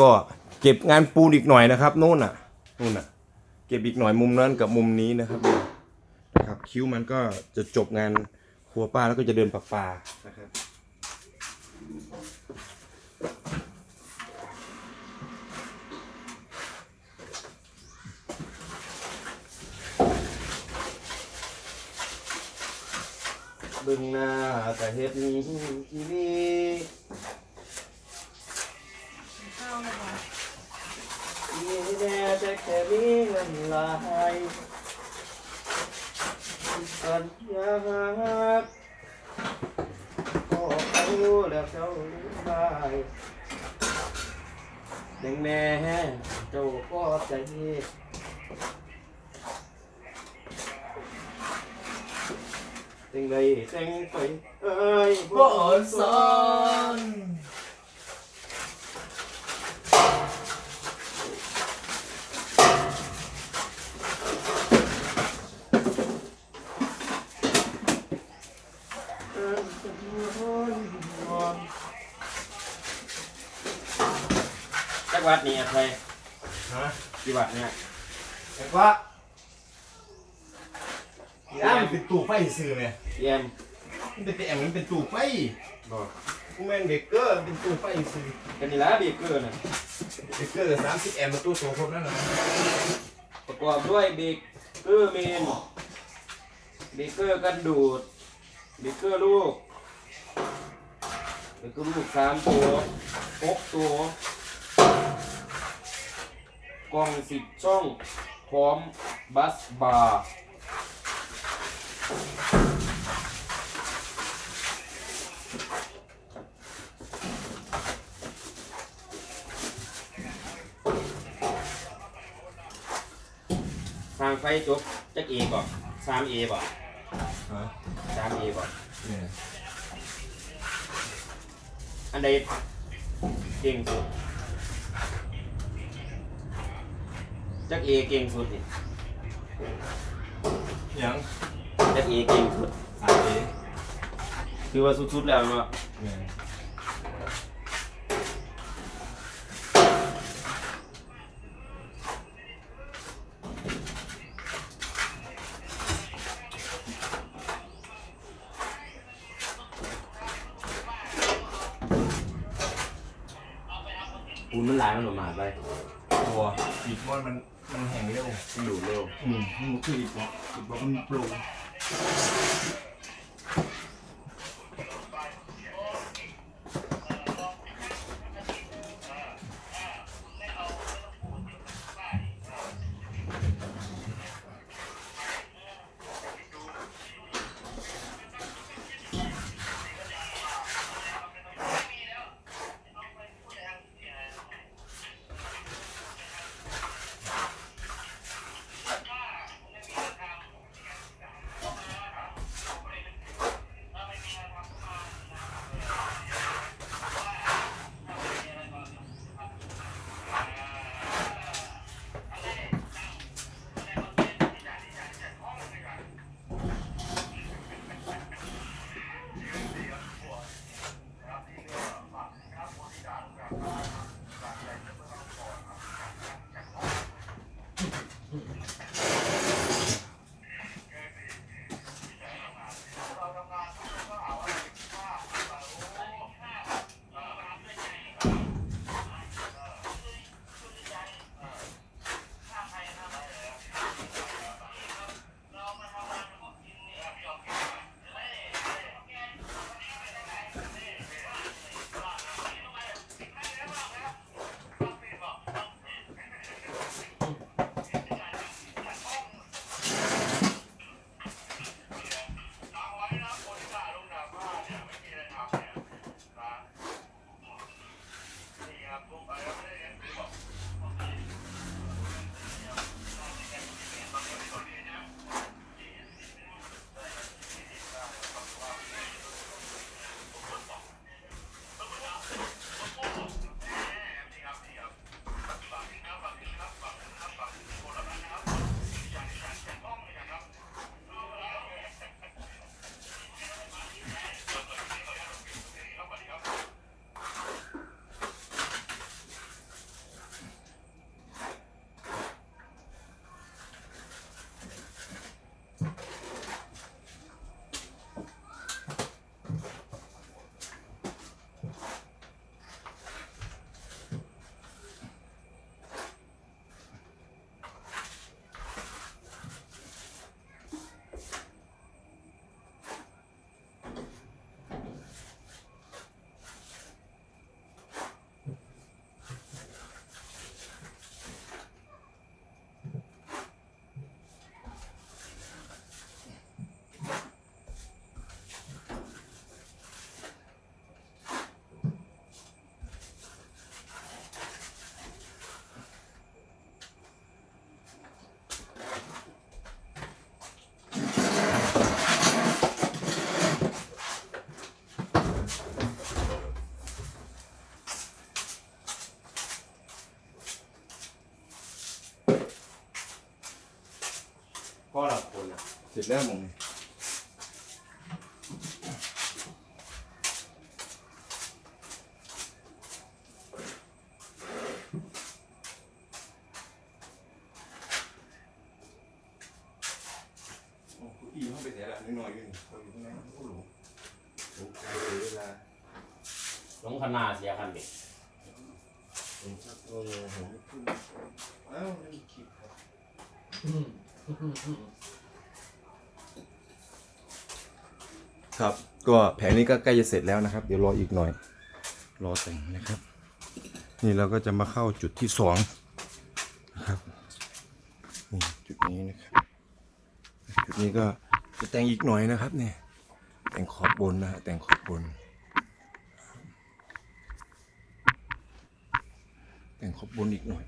ก็เก็บงานปูนอีกหน่อยนะครับนู่นน่ะนู่นน่ะ เก็บอีกหน่อยมุมนั้นกับมุมนี้นะครับนะครับ คิ้วมันก็จะจบงานครัวป้าแล้วก็จะเดินปะปานะครับเบึงหน้าแต่เฮ็ดนี้ที่นี่ ข้าวเลยค่ะมีแด่แต่แค่มีเงินหลายสัญญาหักก็เขาแล้ วเจ้าบายแดงแน่เจ้าก็ใจเต็งใดเต็งไปเอ้ยบ่ออนซอนจักวัดนี่อะใครฮะกี่วัดเนี่ยแต่ว่าย่ามันเป็นตู้ไฟซื้อไหมเยี่ยมมันเป็นแต่แอมมันเป็นตู้ไฟบอกกูแมนเบเกอร์มันเป็นตู้ไฟซื้อกันนี่ละเบเกอร์นะเบเกอร์สามสิบแอมมันตู้โซครบนั่นนะประกอบด้วยเบเกอร์เมนเบเกอร์กันดูดเบเกอร์ลูกเบเกอร์ลูกสามตัวหกตัว กล่องสิบช่องพร้อมบัสบาร์ทางไฟจบจักเอบ่สามเอบ่ฮะสามเอบ่เนี่ยอันใดเก่งสุด จักเอเก่งสุดนี่ยังจักเอเก่งสุดสามเอคือว่าสุดๆแล้วเนาะเนี่ยปูนมันหลายมันออกมาไป ตัวอีกบอลมันมันแห้งเร็วมันดูดเร็วอืมมันคืออีกว่าอีกว่ามันโปร่ง ร็จแล้วมึงโอ้โหอีห้องไปไหนล่ะน้อยๆอยู่นี่เราอยู่ข้างในโอ้โหโอ้โหการเสียเวลาลงคณาเสียคันเด็กผมชักโอ้โหผมไม่ขึ้นเอ้าไม่มีคลิปครับ ครับ ก็แผงนี้ก็ใกล้จะเสร็จแล้วนะครับ เดี๋ยวรออีกหน่อย รอแต่งนะครับ นี่เราก็จะมาเข้าจุดที่สองนะครับนี่จุดนี้นะครับจุดนี้ก็จะแต่งอีกหน่อยนะครับเนี่ยแต่งขอบบนนะฮะแต่งขอบบน แต่งขอบบนอีกหน่อย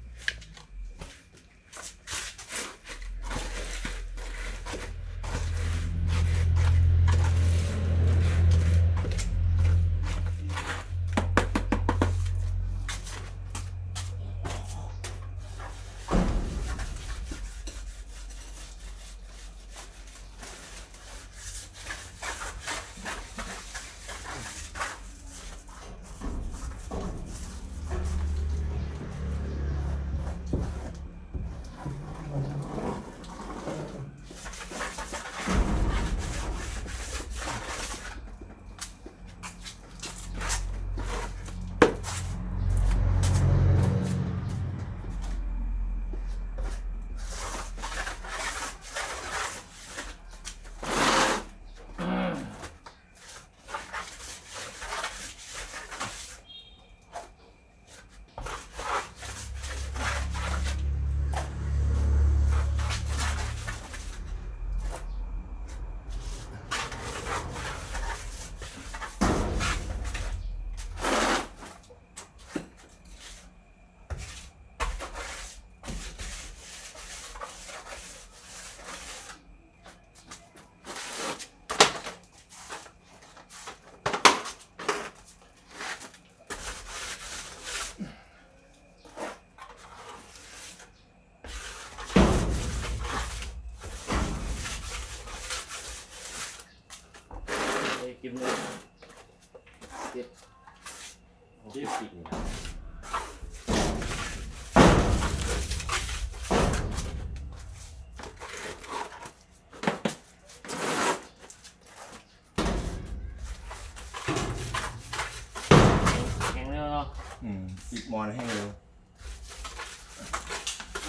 มอีกมอนให้เร็ว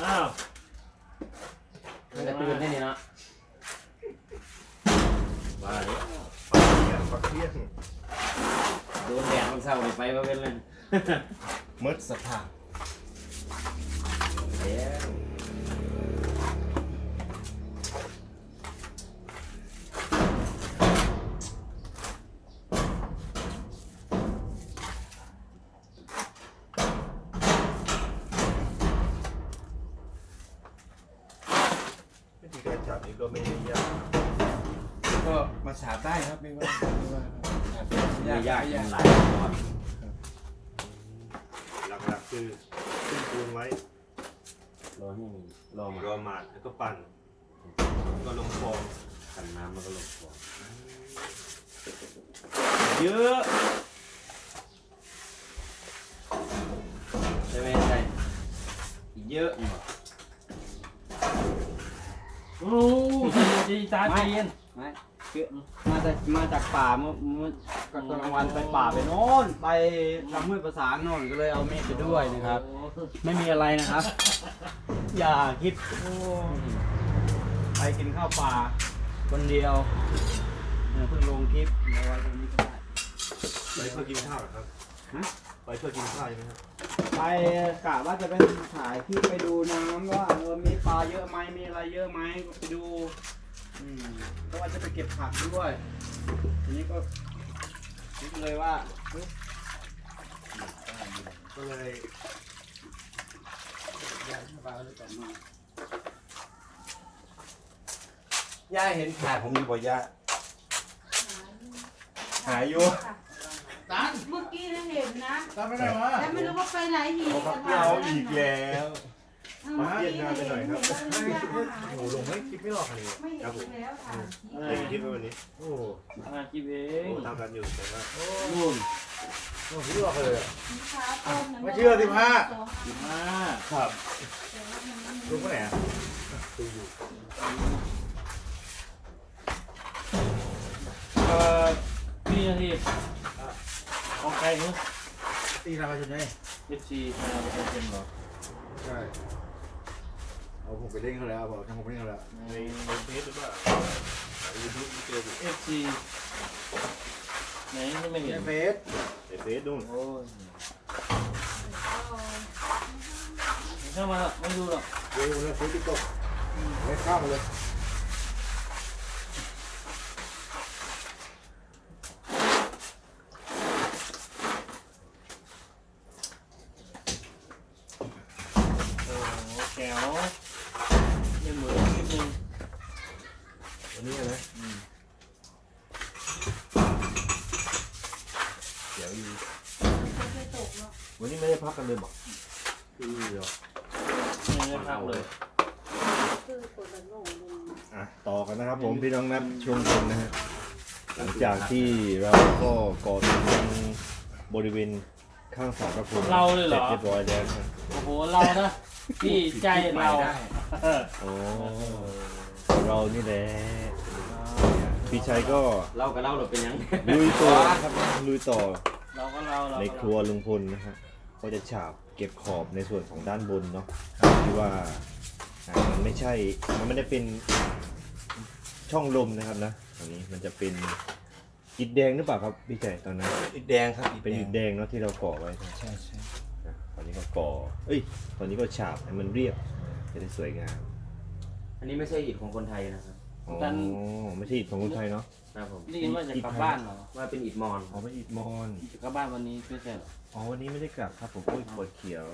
อ้าวมันจะตื่นได้นี่เนาะว่าเลยปักเทียนโดนแดดมันเศร้าเลยไปมาเป็นเลยมืดสภาพ ยากยากไม่ยัยากงหลายตอนหลักๆคือขึ้นปูนไว้รอให้มันรอมารอหมาดแล้วก็ปั่นก็ลงฟองกันน้ำมันก็ลงตัวเยอะใช่ไหมใช่เยอะอยู่โอ้ดีตาใจเย็นไม่คือมาจากมาจากป่าเมื่อ เมื่อกลางวันไปป่าไปโน่นไปลำห้วยประสานโน่นก็เลยเอามีดไปด้วยนะครับ ไม่มีอะไรนะครับ อย่าคิดโอ้ไปกินข้าวป่า คนเดียวเนี่ยเพิ่งลงคลิปเอาไว้ตรงนี้ก็ได้ไปเพื่อกินข้าวเหรอครับฮะไปเพื่อกินข้าวใช่ไหมครับไปกะว่าจะไปถ่ายคลิปไปดูน้ำว่าเออมีปลาเยอะไหมมีอะไรเยอะไหมก็ไปดูอืมก็ว่าจะไปเก็บผักด้วยทีนี้ก็ คิดเลยว่าเฮ้ยก็เลยย้ายเข้าไปเลยก่อนมาย่าเห็นขาผมอยู่บ่ย่าหายอยู่เมื่อกี้นะเห็นนะ ตามไปไหนวะ แต่ไม่รู้ว่าไปไหนหีเขากัพันกเราอีกแล้ว มาเปลี่ยนงานไปหน่อยครับ โอ้โอ้โหลงไม่คลิปไม่หรอกอันนี้ไม่เห็นครับผมแล้วค่ะอะไรเล่นคลิปไว้วันนี้ โอ้มากินเอโอ้งทำกันอยู่แต่ว่านู่นไม่หรอกเลยไม่เชื่อสิบห้า สิบห้าครับลุงไปไหนอะเอ่อพี่นาทีของใครเนี่ยตีราคาจนได้เอฟซีมาเป็นเหรอใช่ เอาผมไปเล่นเขาแล้วบอกทางผมไปเล่นเขาแล้วในในเฟซหรือเปล่าในยูทูบเจออยู่เอฟซีไหนนี่ไม่เห็นเฟสในเฟซนู่นโอ้ยเข้ามาแล้วไม่ดูหรอกเดี๋ยวเลยเฟสติ๊กต็อกไม่ข้ามมาเลยโอ้โหแก้วไม่ เหมือนนิดนึงวันนี้นะเดี๋ยวอยู่วันนี้ไม่ได้พักกันเลยบอกคือเดี๋ยวไม่ได้พักเลยอะต่อกันนะครับ ผมพี่น้องนับช่วงบนนะฮะหลังจากที่เราก็ก่อติดยังบริเวณข้างสารพระภูมิเราเลยเหรอสจเรียบร้อยแล้วนะครับโอ้โหเรานะพี่ใจเราเออ โอ้เรานี่แหละพี่ชัยก็เล่ากับเล่าเราเป็นยังลุยต่อนะครับลุยต่อเราก็เราเราในครัวลุงพลนะฮะก็จะฉาบเก็บขอบในส่วนของด้านบนเนาะที่ว่าอ่ามันไม่ใช่มันไม่ได้เป็นช่องลมนะครับนะอันนี้มันจะเป็นอิฐแดงหรือเปล่าครับพี่ใจตอนนั้น อิดแดงครับเป็นอิฐแดงเนาะที่เราก่อไว้นะใช่ใช่ นะตอนนี้ก็ก่อ เอ้ย ตอนนี้ก็ฉาบให้มันเรียบ จะได้สวยงามอันนี้ไม่ใช่อิฐของคนไทยนะครับอ๋อไม่ใช่อิฐของคนไทยเนาะครับผมได้ยินว่าจะกลับบ้านเหรอว่าเป็นอิฐมอญอ๋อเป็นอิฐมอญจะกลับบ้านวันนี้ไม่ใช่เหรออ๋อวันนี้ไม่ได้กลับครับผมโอ้ยปวดเขียว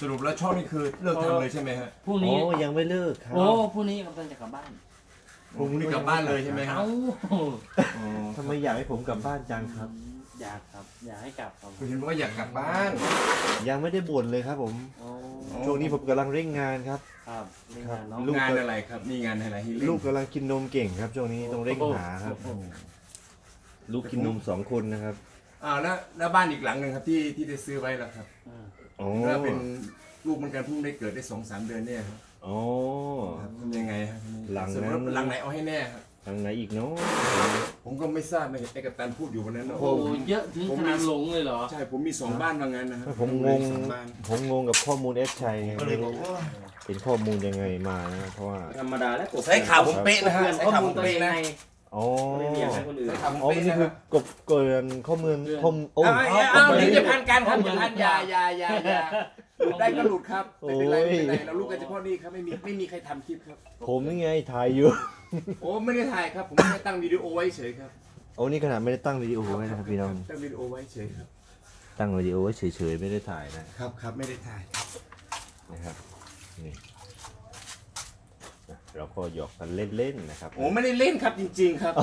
สรุปแล้วช่องนี้คือเลิกทำเลยใช่ไหมฮะพรุ่งโอ้นี้ยังไม่เลิกครับโอ้พรุ่งนี้กำลังจะกลับบ้านพรุ่งนี้กลับบ้านเลยใช่ไหมครับเอ้าอ๋อทำไมอยากให้ผมกลับบ้านจังครับ อยากครับ อยากให้กลับครับคุณเห็นว่าอยากกลับบ้านยังไม่ได้บ่นเลยครับ ผม โอ้ช่วงนี้ผมกำลังเร่งงานครับ ครับนี่งานเนาะลูก งานอะไรครับนี่งานอะไรให้เนลูกกำลังกินนมเก่งครับช่วงนี้ต้องเร่งหาครับ โอ้โหลูกกินนมสองคนนะครับอ้าวแล้วแล้วบ้านอีกหลังหนึ่งครับที่ที่ได้ซื้อไว้แล้วครับอ่าอ๋อแล้วเป็นลูกเหมันกันเพิ่งได้เกิดได้สองสามเดือนเนี่ยครับอ๋อครับทำยังไงครับหลังสรุปนั้นแล้วหลังไหนเอาให้แน่ครับ ทางไหนอีกเนาะผมก็ไม่ทราบไม่เห็นไอ้กัปตันพูดอยู่วันนั้นนะโอ้โหเยอะถึงขนาดหลงเลยเหรอ ใช่ผมมีสองบ้านว่างั้นนะครับผมงง สองบ้านผมงงกับข้อมูลเอสชัยไงก็เลยบอกว่าเป็นข้อมูลยังไงมานะเพราะว่า ธรรมดาแล้วกบใช้ข่าวผมเป๊ะนะฮะเพื่อนใช้ข้อข่าวมูผลมตัวเอเป๊ะงนะไง อ๋อไม่ได้อยากให้คนอื่นใช้ข่าวผมอ๋อเป๊ะนี่นะคืคอรับกบเกินข้อมูลข้อมโอ้เอาเอาเอาเดี๋ยวจะพันกันครับเดี๋ยวพันอยาอยาอยาอยาหลุดได้ก็หลุดครับไม่เป็นไรไม่เป็นไรเราลูกกันเฉพาะนี่ครับไม่มีไม่มีใครทำคลิปครับผมนี่ไงถ่ายอยู่โอ้ไม่ได้ถ่ายครับผมแค่ตั้งวิดีโอไว้เฉยครับโอ้นี่ขนาดไม่ได้ตั้งวิดีโอไว้นะครับพี่น้องตั้งวิดีโอไว้เฉยครับตั้งวิดีโอไว้เฉยๆไม่ได้ถ่ายนะครับครับไม่ได้ถ่ายนะครับนี่นะ เราก็หยอกกันเล่นๆนะครับ โอ้ไม่ได้เล่นครับจริง ๆ ครับ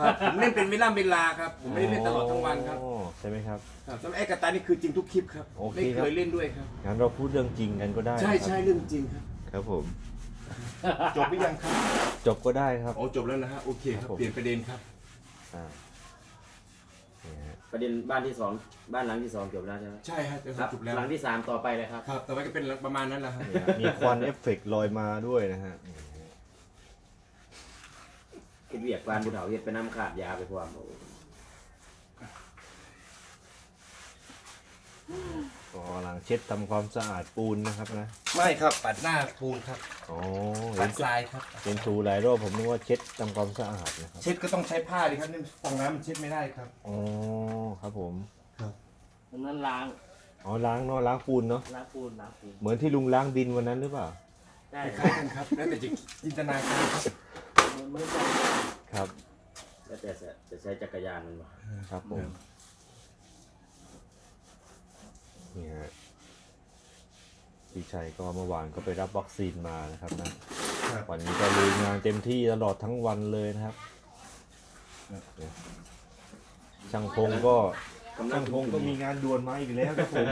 ครับผมเล่นเป็นเวลาเวลาครับผมไม่ได้เล่นตลอดทั้งวันครับอ๋อใช่ไหมครับ ครับสำหรับไอ้กระตายนี่คือจริงทุกคลิปครับโอเคไม่ครัเคบยเล่นด้วยครับ งั้นเราพูดเรื่องจริงกันก็ได้ใช่นะครับใช่เรื่องจริงครับ ครับผม จบหรือยังครับจบก็ได้ครับ โอ้จบแล้วนะฮะโอเคครับครับผม เปลี่ยนประเด็นครับ อ่านี่ฮะประเด็นบ้านที่สองบ้านหลังที่สองจบแล้วใช่ไหมใช่ฮะจะครับจบแล้วหลังที่สามต่อไปเลยครับ ครับต่อไปก็เป็นประมาณนั้นแหละครับนี่ฮะมีควันเอฟเฟกต์ลอยมาด้วยนะฮะ นี่ฮะคิดเวียกบ้านบุญเถาเฮ็ดไปน้ำขาดยาไปพร้อมโอ้ก็กำลังเช็ดทำความสะอาดปูนนะครับนะไม่ครับปัดหน้าปูนครับอ๋อปัเห็ดนทรายครับ เป็นถูหลายรอบผมนึกว่าเช็ดทำความสะอาดนะครับเช็ดก็ต้องใช้ผ้าดิครับนี่ฟองน้ำมันเช็ดไม่ได้ครับ อ๋อครับผมวันนั้นล้างอ๋อล้างเนาะล้างปูนเนาะล้างปูนล้างปูนเหมือนที่ลุงล้างดินวันนั้นหรือเปล่า ได้คล้ายๆกันครับ แล้วแต่จะจินตนาการครับ มันไม่ได้ครับแล้วแต่จะใช้จักรยานมันบ่ครับผมนี่ฮะพี่ชัยก็เมื่อวานก็ไปรับวัคซีนมานะครับนะครับวันนี้ก็ลุยงานเต็มที่ตลอดทั้งวันเลยนะครับช่างพงก็กำลัช่างงพงก็มีงานด่วนมาอีกแล้วครับผม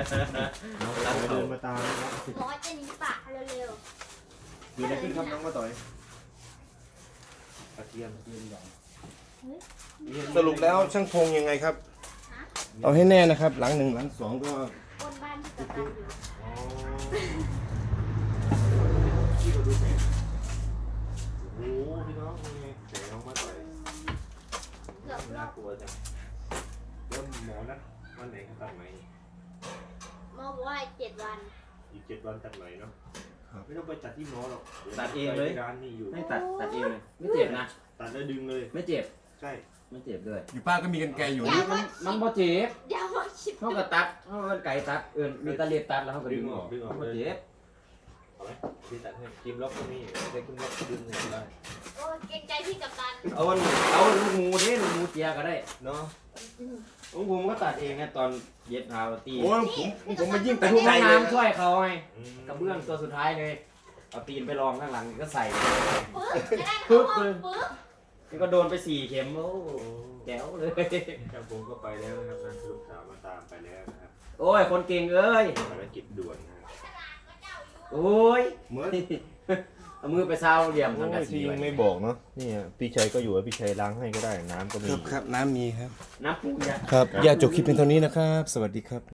น้องต่อยเดินมาตามนะครับร้อยจะหนีปากเร็วดูอะไรขึ้นครับน้องมาต่อย กระเทียมเทียมหยองสรุปแล้วช่างพงยังไงครับ เอาให้แน่นะครับ หลังหนึ่งหลังสองก็ๆคนบ้านที่กับตันอยู่อ๋อที่เราดูแสงโอ้โหพี่น้องเป็นไงแสงน้องมาต่อยเกือบรอน่าบกลัวจังแล้วหมอนัดวันไหนเขาตัดไหมหมอบอกว่าเจ็ดวัน อีกเจ็ดวันตัดไหมเนาะ ไม่ต้องไปตัดที่หมอหรอกตัดเองเลยไปร้านนี่อยู่ไม่ตัดตัดเองเลยไม่เจ็บนะ ตัดแล้วดึงเลย ไม่เจ็บใช่ ไม่เจ็บด้วยอยู่ป้าก็มีกันไกลอยู่มันมันพอเจ็บเดี๋ยวมาคิดเขาก็ตัดเขาก็ไก่ตัดเอื่นมีตะเลียดตัดแล้วเขาก็ดึงออกดึงออกมันบ่เจ็บเอาไหมที่ตัดให้คิมล็อกก็มีใช้คิมล็อกดึงเนี่ยได้โอ้ยเกรงใจพี่กับตันเอาอันเอาลูกหมูเด้ลูกหมูเจียก็ได้เนาะ ของผมก็ตัดเองไงตอนเย็ดพาวตีโอ้ยผมผมมายิ่งแต่ตัดทุกใจห้องเลยน้ำช่วยเขาไงอืมกระเบื้องตัวสุดท้ายเลยเอาตีนไปรองข้างหลังก็ใส่ ปึ๊บจะได้เข้าห้องปึ๊บนี่ก็โดนไปสี่เข็มโอ้แจ๋วเลยช่างผมก็ไปแล้วนะครับนะลูกสาวมาตามไปแล้วนะครับโอ้ย คนเก่งเอ้ยภารกิจด่วนนะครับโอ้ยเหมือน เอามือไปเซาเหลี่ยมทางกระโอ้ยสีที่ยัไว้งไม่บอกเนาะนี่อะพี่ชัยก็อยู่อะพี่ชัยล้างให้ก็ได้น้ำก็มี ครับครับน้ำมีครับ น้ำปูยาครับ อย่าจบคลิปเป็นเท่านี้นะครับ สวัสดีครับ